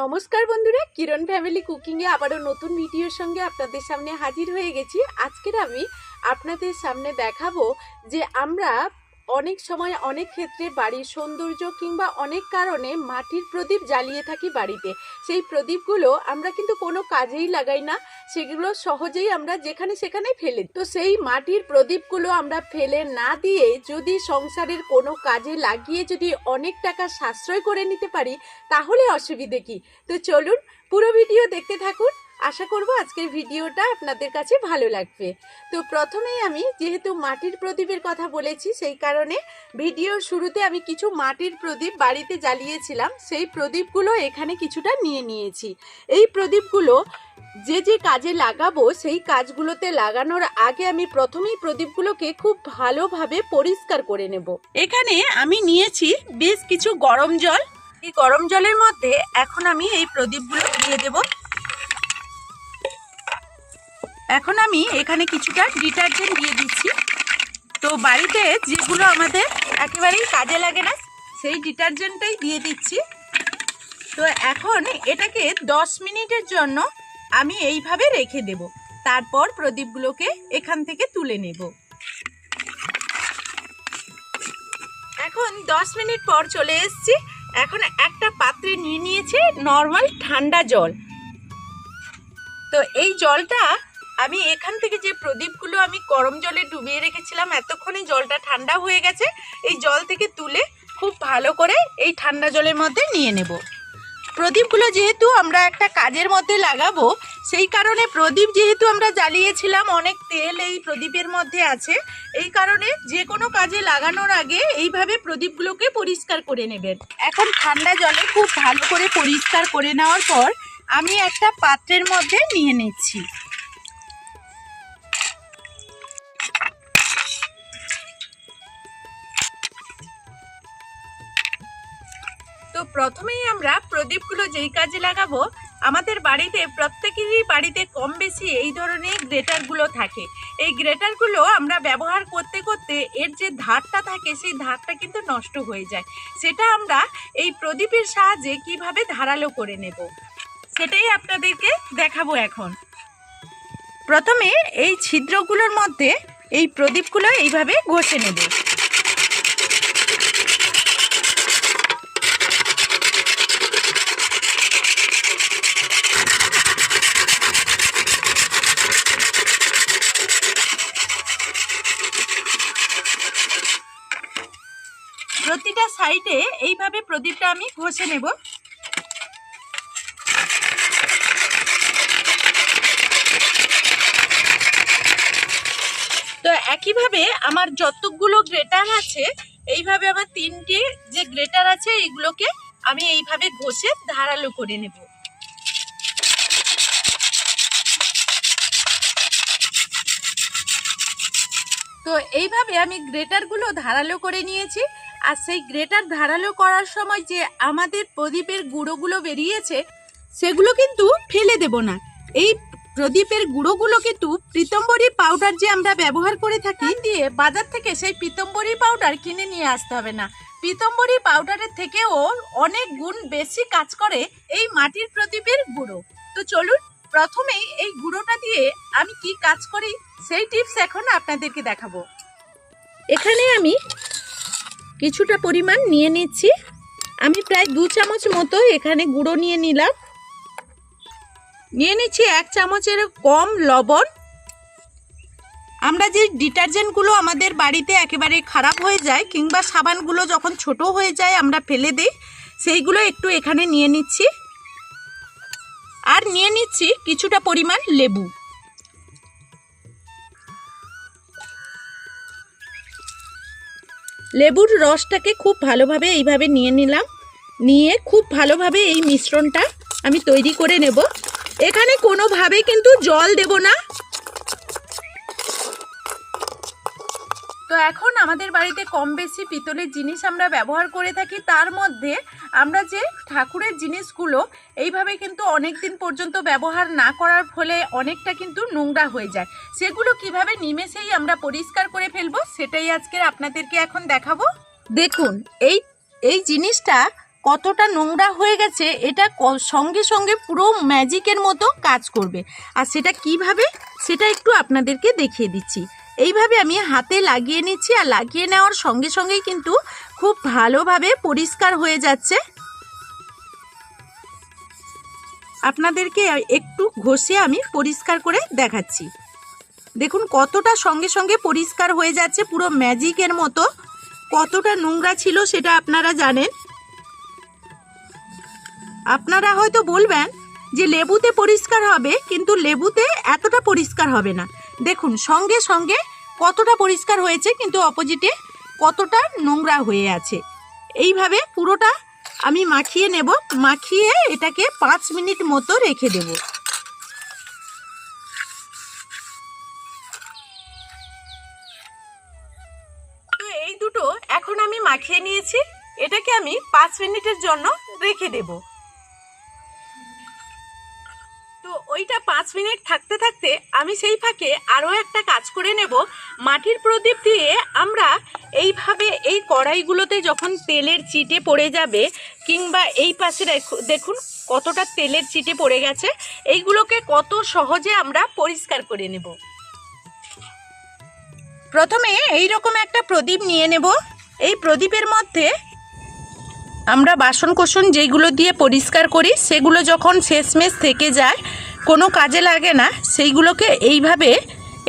নমস্কার বন্ধুরা, কিরণ ফ্যামিলি কুকিংয়ে আবারও নতুন ভিডিওর সঙ্গে আপনাদের সামনে হাজির হয়ে গেছি। আজকের আমি আপনাদের সামনে দেখাবো যে আমরা অনেক সময় অনেক ক্ষেত্রে বাড়ির সৌন্দর্য কিংবা অনেক কারণে মাটির প্রদীপ জ্বালিয়ে থাকি বাড়িতে। সেই প্রদীপগুলো আমরা কিন্তু কোনো কাজেই লাগাই না, সেগুলো সহজেই আমরা যেখানে সেখানে ফেলে তো সেই মাটির প্রদীপগুলো আমরা ফেলে না দিয়ে যদি সংসারের কোনো কাজে লাগিয়ে যদি অনেক টাকা সাশ্রয় করে নিতে পারি, তাহলে অসুবিধে কি? তো চলুন পুরো ভিডিও দেখতে থাকুন। আশা করব আজকের ভিডিওটা আপনাদের কাছে ভালো লাগবে। তো প্রথমেই আমি যেহেতু মাটির প্রদীপের কথা বলেছি, সেই কারণে ভিডিওর শুরুতে আমি কিছু মাটির প্রদীপ বাড়িতে জ্বালিয়েছিলাম, সেই প্রদীপগুলো এখানে কিছুটা নিয়ে নিয়েছি। এই প্রদীপগুলো যে যে কাজে লাগাবো, সেই কাজগুলোতে লাগানোর আগে আমি প্রথমেই প্রদীপগুলোকে খুব ভালোভাবে পরিষ্কার করে নেব। এখানে আমি নিয়েছি বেশ কিছু গরম জল। এই গরম জলের মধ্যে এখন আমি এই প্রদীপগুলো দিয়ে দেব। এখন আমি এখানে কিছুটা ডিটারজেন্ট দিয়ে দিচ্ছি। তো বাড়িতে যেগুলো আমাদের একেবারেই কাজে লাগে না, সেই ডিটারজেন্টটাই দিয়ে দিচ্ছি। তো এখন এটাকে দশ মিনিটের জন্য আমি এইভাবে রেখে দেব। তারপর প্রদীপগুলোকে এখান থেকে তুলে নেব। এখন দশ মিনিট পর চলে এসেছি। এখন একটা পাত্রে নিয়ে নিয়েছে নর্মাল ঠান্ডা জল। তো এই জলটা আমি এখান থেকে যে প্রদীপগুলো আমি গরম জলে ডুবিয়ে রেখেছিলাম, এতক্ষণে জলটা ঠান্ডা হয়ে গেছে, এই জল থেকে তুলে খুব ভালো করে এই ঠান্ডা জলের মধ্যে নিয়ে নেব। প্রদীপগুলো যেহেতু আমরা একটা কাজের মধ্যে লাগাবো, সেই কারণে প্রদীপ যেহেতু আমরা জ্বালিয়েছিলাম, অনেক তেল এই প্রদীপের মধ্যে আছে, এই কারণে যে কোনো কাজে লাগানোর আগে এইভাবে প্রদীপগুলোকে পরিষ্কার করে নেবেন। এখন ঠান্ডা জলে খুব ভালো করে পরিষ্কার করে নেওয়ার পর আমি একটা পাত্রের মধ্যে নিয়ে নিচ্ছি। প্রথমেই আমরা প্রদীপগুলো যেই কাজে লাগাবো, আমাদের বাড়িতে প্রত্যেকেরই বাড়িতে কম বেশি এই ধরনের গ্রেটারগুলো থাকে। এই গ্রেটারগুলো আমরা ব্যবহার করতে করতে এর যে ধারটা থাকে, সেই ধারটা কিন্তু নষ্ট হয়ে যায়। সেটা আমরা এই প্রদীপের সাহায্যে কীভাবে ধারালো করে নেব, সেটাই আপনাদেরকে দেখাবো এখন। প্রথমে এই ছিদ্রগুলোর মধ্যে এই প্রদীপগুলো এইভাবে ঘষে নেব। সাইডে এইভাবে প্রদীপটা আমি ঘষে নেব। তো একইভাবে আমার যতগুলো গ্রেটার আছে, এইভাবে আমার তিনটে যে গ্রেটার আছে, এইগুলোকে আমি এইভাবে ঘষে ধারালো করে নেব। তো এইভাবে আমি গ্রেটারগুলো ধারালো করে নিয়েছি। আর সেই গ্রেটার ধারালো করার সময় যে আমাদের প্রদীপের গুঁড়োগুলো বেরিয়েছে সেগুলো কিন্তু ফেলে দেব না। এই প্রদীপের গুঁড়োগুলো কিন্তু পিতম্বরী পাউডার যে আমরা ব্যবহার করে থাকি দিয়ে বাজার থেকে সেই পিতম্বরী পাউডার কিনে নিয়ে আসতে হবে না। পিতম্বরী পাউডারের থেকেও অনেক গুণ বেশি কাজ করে এই মাটির প্রদীপের গুঁড়ো। তো চলুন প্রথমেই এই গুঁড়োটা দিয়ে আমি কি কাজ করি সেই টিপস এখন আপনাদেরকে দেখাবো। এখানে আমি কিছুটা পরিমাণ নিয়ে নিচ্ছি। আমি প্রায় দু চামচ মতো এখানে গুঁড়ো নিয়ে নিলাম। নিয়ে নিচ্ছি এক চামচের কম লবণ। আমরা যে ডিটারজেন্টগুলো আমাদের বাড়িতে একেবারে খারাপ হয়ে যায় কিংবা সাবানগুলো যখন ছোট হয়ে যায় আমরা ফেলে দিই, সেইগুলো একটু এখানে নিয়ে নিচ্ছি। আর নিয়ে নিচ্ছি কিছুটা পরিমাণ লেবু। লেবুর রসটাকে খুব ভালোভাবে এইভাবে নিয়ে নিলাম। নিয়ে খুব ভালোভাবে এই মিশ্রণটা আমি তৈরি করে নেব। এখানে কোনোভাবে কিন্তু জল দেব না। তো এখন আমাদের বাড়িতে কম বেশি পিতলের জিনিস আমরা ব্যবহার করে থাকি, তার মধ্যে আমরা যে ঠাকুরের জিনিসগুলো এইভাবে কিন্তু অনেক দিন পর্যন্ত ব্যবহার না করার ফলে অনেকটা কিন্তু নোংরা হয়ে যায়। সেগুলো কীভাবে নিমেষেই আমরা পরিষ্কার করে ফেলব সেটাই আজকের আপনাদেরকে এখন দেখাবো। দেখুন, এই এই জিনিসটা কতটা নোংরা হয়ে গেছে, এটা সঙ্গে সঙ্গে পুরো ম্যাজিকের মতো কাজ করবে। আর সেটা কীভাবে, সেটা একটু আপনাদেরকে দেখিয়ে দিচ্ছি। এইভাবে আমি হাতে লাগিয়ে নিচ্ছি আর লাগিয়ে নেওয়ার সঙ্গে সঙ্গেই কিন্তু খুব ভালোভাবে পরিষ্কার হয়ে যাচ্ছে। আপনাদেরকে একটু ঘষে আমি পরিষ্কার করে দেখাচ্ছি। দেখুন কতটা সঙ্গে সঙ্গে পরিষ্কার হয়ে যাচ্ছে পুরো ম্যাজিকের মতো। কতটা নোংরা ছিল সেটা আপনারা জানেন। আপনারা হয়তো বলবেন যে লেবুতে পরিষ্কার হবে, কিন্তু লেবুতে এতটা পরিষ্কার হবে না। দেখুন সঙ্গে সঙ্গে কতটা পরিষ্কার হয়েছে কিন্তু অপোজিটে কতটা নোংরা হয়ে আছে। এইভাবে পুরোটা আমি মাখিয়ে নেব, মাখিয়ে এটাকে পাঁচ মিনিট মতো রেখে দেব। তো এই দুটো এখন আমি মাখিয়ে নিয়েছি, এটাকে আমি পাঁচ মিনিটের জন্য রেখে দেব। পাঁচ মিনিট থাকতে থাকতে আমি সেই ফাঁকে আরও একটা কাজ করে নেব। মাটির প্রদীপ দিয়ে আমরা এইভাবে এই কড়াইগুলোতে যখন তেলের চিটে পড়ে যাবে কিংবা এই পাশে দেখু- দেখুন কতটা তেলের চিটে পড়ে গেছে। এইগুলোকে কত সহজে আমরা পরিষ্কার করে নেব। প্রথমে এই রকম একটা প্রদীপ নিয়ে নেব। এই প্রদীপের মধ্যে আমরা বাসন কোসন যেইগুলো দিয়ে পরিষ্কার করি, সেগুলো যখন শেষমেশ থেকে যায় কোনো কাজে লাগে না, সেইগুলোকে এইভাবে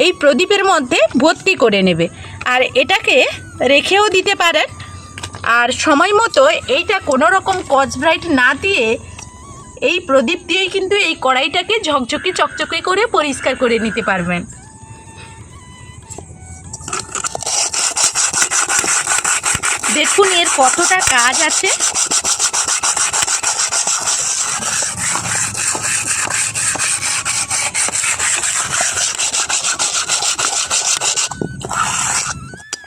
এই প্রদীপের মধ্যে ভর্তি করে নেবে। আর এটাকে রেখেও দিতে পারেন। আর সময় মতো এইটা কোনো রকম কচব্রাইট না দিয়ে এই প্রদীপ দিয়েই কিন্তু এই কড়াইটাকে ঝকঝকে চকচকে করে পরিষ্কার করে নিতে পারবেন। দেখুন এর কতটা কাজ আছে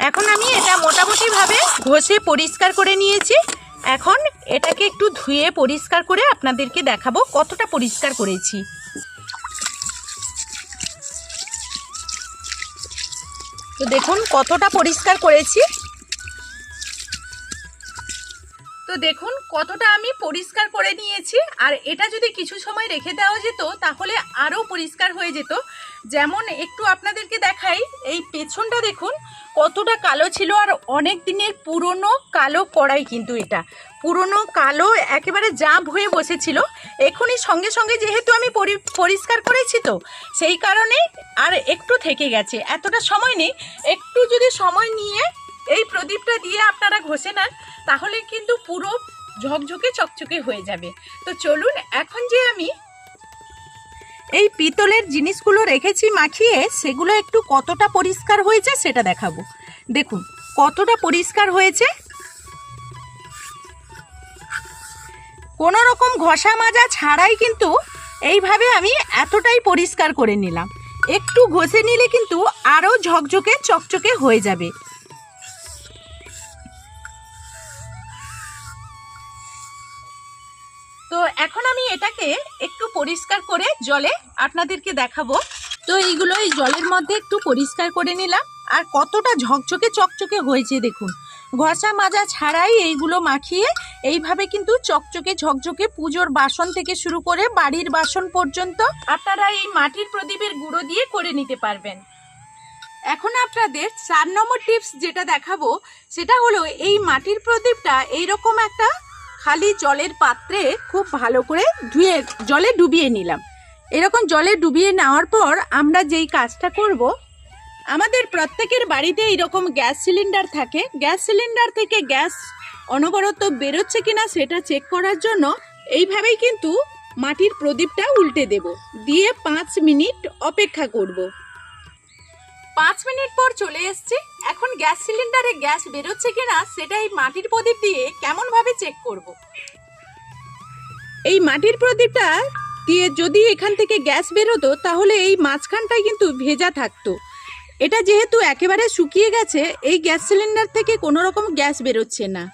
এখন আমি এটা মোটামুটিভাবে ঘষে পরিষ্কার করে নিয়েছি। এখন এটাকে একটু ধুয়ে পরিষ্কার করে আপনাদেরকে দেখাবো কতটা পরিষ্কার করেছি। তো দেখুন কতটা পরিষ্কার করেছি। তো দেখুন কতটা আমি পরিষ্কার করে নিয়েছি। আর এটা যদি কিছু সময় রেখে দেওয়া যেত, তাহলে আরও পরিষ্কার হয়ে যেত। যেমন একটু আপনাদেরকে দেখাই, এই পেছনটা দেখুন কতটা কালো ছিল আর অনেক দিনের পুরনো কালো কড়াই কিন্তু এটা। পুরনো কালো একেবারে জাম হয়ে বসেছিল। এখনই সঙ্গে সঙ্গে যেহেতু আমি পরি- পরিষ্কার করেছি তো, সেই কারণে আর একটু থেকে গেছে। এতটা সময় নেই। একটু যদি সময় নিয়ে এই প্রদীপটা দিয়ে আপনারা ঘষে নেন, তাহলে কিন্তু পুরো ঝকঝকে চকচকে হয়ে যাবে। তো চলুন, এখন যে আমি এই পিতলের জিনিসগুলো রেখেছি মাখিয়ে, সেগুলো একটু কতটা পরিষ্কার হয়েছে সেটা দেখাবো। দেখুন, কতটা পরিষ্কার হয়েছে। কোনো রকম ঘষা মাজা ছাড়াই কিন্তু এইভাবে আমি এতটাই পরিষ্কার করে নিলাম। একটু ঘষে নিলে কিন্তু আরও ঝকঝকে, চকচকে হয়ে যাবে। এখন আমি এটাকে একটু পরিষ্কার করে জলে আপনাদেরকে দেখাবো। তো এইগুলো এই জলের মধ্যে একটু পরিষ্কার করে নিলাম। আর কতটা ঝকঝকে চকচকে হয়েছে দেখুন। ঘষা মাজা ছাড়াই এইগুলো মাখিয়ে এইভাবে কিন্তু চকচকে ঝকঝকে পুজোর বাসন থেকে শুরু করে বাড়ির বাসন পর্যন্ত আপনারা এই মাটির প্রদীপের গুঁড়ো দিয়ে করে নিতে পারবেন। এখন আপনাদের চার নম্বর টিপস যেটা দেখাবো, সেটা হলো এই মাটির প্রদীপটা এইরকম একটা খালি জলের পাত্রে খুব ভালো করে ধুয়ে, জলে ডুবিয়ে নিলাম। এরকম জলে ডুবিয়ে নেওয়ার পর আমরা যেই কাজটা করব, আমাদের প্রত্যেকের বাড়িতে এরকম গ্যাস সিলিন্ডার থাকে। গ্যাস সিলিন্ডার থেকে গ্যাস অনবরত বেরোচ্ছে কিনা সেটা চেক করার জন্য এইভাবেই কিন্তু মাটির প্রদীপটা উল্টে দেব। দিয়ে পাঁচ মিনিট অপেক্ষা করব। পাঁচ মিনিট পর চলে এসছে। এখন গ্যাস সিলিন্ডারে গ্যাস বেরোচ্ছে কিনা সেটা এই মাটির প্রদীপ দিয়ে কেমন ভাবে চেক করব। এই মাটির প্রদীপটা দিয়ে যদি এখান থেকে গ্যাস বেরোতো, তাহলে এই মাঝখানটাই কিন্তু ভেজা থাকতো। এটা যেহেতু একেবারে শুকিয়ে গেছে, এই গ্যাস সিলিন্ডার থেকে কোনো রকম গ্যাস বেরোচ্ছে না।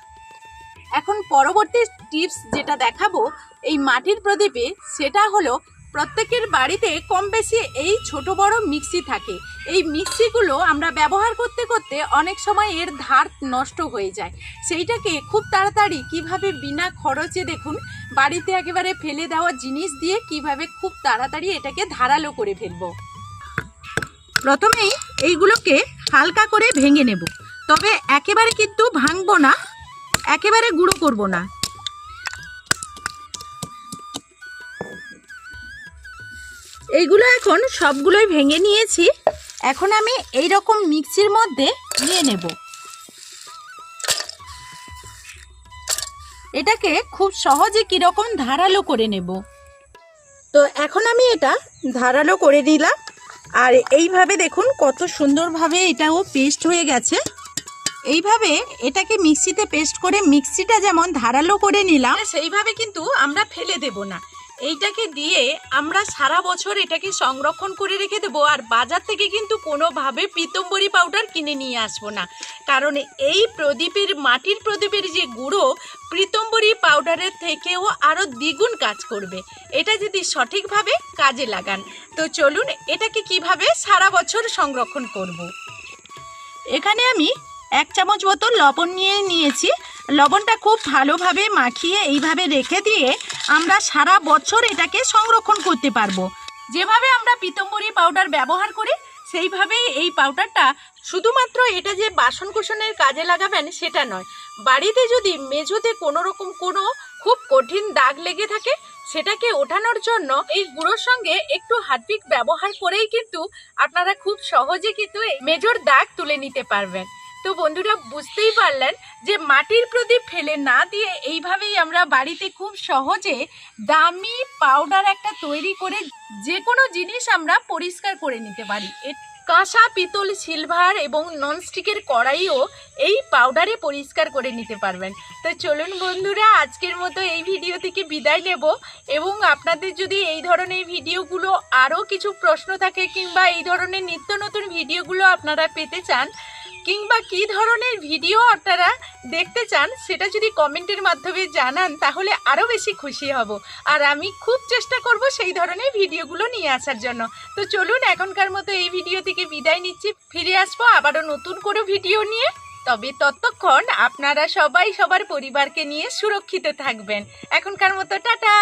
এখন পরবর্তী টিপস যেটা দেখাবো, এই মাটির প্রদীপে সেটা হলো প্রত্যেকের বাড়িতে কম বেশি এই ছোট বড় মিক্সি থাকে। এই মিক্সিগুলো আমরা ব্যবহার করতে করতে অনেক সময় এর ধার নষ্ট হয়ে যায়। সেইটাকে খুব তাড়াতাড়ি কীভাবে বিনা খরচে দেখুন, বাড়িতে একেবারে ফেলে দেওয়া জিনিস দিয়ে কীভাবে খুব তাড়াতাড়ি এটাকে ধারালো করে ফেলব। প্রথমেই এইগুলোকে হালকা করে ভেঙে নেব। তবে একেবারে কিন্তু ভাঙবো না, একেবারে গুঁড়ো করব না। এইগুলো এখন সবগুলোই ভেঙে নিয়েছি। এখন আমি এই রকম মিক্সির মধ্যে নিয়ে নেব। এটাকে খুব সহজে কীরকম ধারালো করে নেব। তো এখন আমি এটা ধারালো করে দিলাম আর এইভাবে দেখুন কত সুন্দরভাবে এটাও পেস্ট হয়ে গেছে। এইভাবে এটাকে মিক্সিতে পেস্ট করে মিক্সিটা যেমন ধারালো করে নিলাম, সেইভাবে কিন্তু আমরা ফেলে দেব না। এইটাকে দিয়ে আমরা সারা বছর এটাকে সংরক্ষণ করে রেখে দেবো, আর বাজার থেকে কিন্তু কোনোভাবে পিতম্বরী পাউডার কিনে নিয়ে আসব না কারণ এই প্রদীপের, মাটির প্রদীপের যে গুঁড়ো পিতম্বরী পাউডারের থেকেও আরও দ্বিগুণ কাজ করবে এটা যদি সঠিকভাবে কাজে লাগান, তো চলুন এটাকে কীভাবে সারা বছর সংরক্ষণ করব। এখানে আমি এক চামচ মতো লবণ নিয়ে নিয়েছি। লবণটা খুব ভালোভাবে মাখিয়ে এইভাবে রেখে দিয়ে আমরা সারা বছর এটাকে সংরক্ষণ করতে পারব। যেভাবে আমরা পিতম্বরী পাউডার ব্যবহার করি, সেইভাবেই এই পাউডারটা শুধুমাত্র এটা যে বাসন কুসনের কাজে লাগাবেন সেটা নয়। বাড়িতে যদি মেঝোতে কোনো রকম কোনো খুব কঠিন দাগ লেগে থাকে, সেটাকে ওঠানোর জন্য এই গুঁড়োর সঙ্গে একটু হারপিক ব্যবহার করেই কিন্তু আপনারা খুব সহজে কিন্তু মেজর দাগ তুলে নিতে পারবেন। তো বন্ধুরা বুঝতেই পারলেন যে মাটির প্রদীপ ফেলে না দিয়ে এইভাবেই আমরা বাড়িতে খুব সহজে দামি পাউডার একটা তৈরি করে যে কোনো জিনিস আমরা পরিষ্কার করে নিতে পারি। কাঁসা, পিতল সিলভার এবং ননস্টিকের কড়াইও এই পাউডারে পরিষ্কার করে নিতে পারবেন। তো চলুন বন্ধুরা, আজকের মতো এই ভিডিও থেকে বিদায় নেব এবং আপনাদের যদি এই ধরনের ভিডিওগুলো আরও কিছু প্রশ্ন থাকে কিংবা এই ধরনের নিত্য নতুন ভিডিওগুলো আপনারা পেতে চান কিংবা কি ধরনের ভিডিও আপনারা দেখতে চান, সেটা যদি কমেন্টের মাধ্যমে জানান, তাহলে আরও বেশি খুশি হব। আর আমি খুব চেষ্টা করব সেই ধরনের ভিডিওগুলো নিয়ে আসার জন্য। তো চলুন, এখনকার মতো এই ভিডিও থেকে বিদায় নিচ্ছি। ফিরে আসব আবারও নতুন করে ভিডিও নিয়ে। তবে ততক্ষণ আপনারা সবাই সবার পরিবারকে নিয়ে সুরক্ষিত থাকবেন। এখনকার মতো, টাটা!